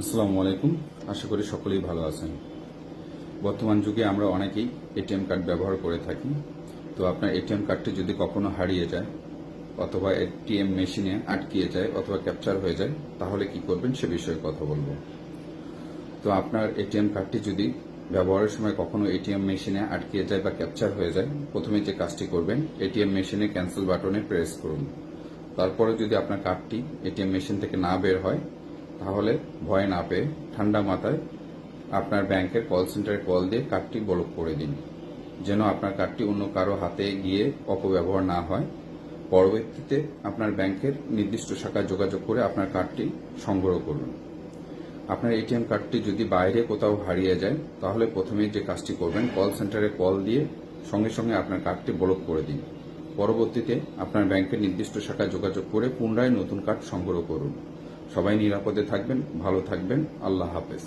আসসালামু আলাইকুম। আশা করি সকলেই ভালো আছেন। বর্তমান যুগে আমরা অনেকেই এটিএম কার্ড ব্যবহার করে থাকি। তো আপনার এটিএম কার্ডটি যদি কখনো হারিয়ে যায় অথবা এটিএম মেশিনে আটকিয়ে যায় অথবা ক্যাপচার হয়ে যায়, তাহলে কি করবেন সে বিষয়ে কথা বলব। তো আপনার এটিএম কার্ডটি যদি ব্যবহারের সময় কখনো এটিএম মেশিনে আটকিয়ে যায় বা ক্যাপচার হয়ে যায় প্রথমে যে কাজটি করবেন, এটিএম মেশিনে ক্যান্সেল বাটনে প্রেস করুন। তারপরে যদি আপনার কার্ডটি এটিএম মেশিন থেকে না বের হয় তাহলে ভয় না পেয়ে ঠান্ডা মাথায় আপনার ব্যাংকের কল সেন্টারে কল দিয়ে কার্ডটি ব্লক করে দিন, যেন আপনার কার্ডটি অন্য কারও হাতে গিয়ে অপব্যবহার না হয়। পরবর্তীতে আপনার ব্যাংকের নির্দিষ্ট শাখায় যোগাযোগ করে আপনার কার্ডটি সংগ্রহ করুন। আপনার এটিএম কার্ডটি যদি বাইরে কোথাও হারিয়ে যায়, তাহলে প্রথমে যে কাজটি করবেন, কল সেন্টারে কল দিয়ে সঙ্গে সঙ্গে আপনার কার্ডটি ব্লক করে দিন। পরবর্তীতে আপনার ব্যাংকের নির্দিষ্ট শাখায় যোগাযোগ করে পুনরায় নতুন কার্ড সংগ্রহ করুন। সবাই নিরাপদে থাকবেন ভালো থাকবেন। আল্লাহ হাফেজ।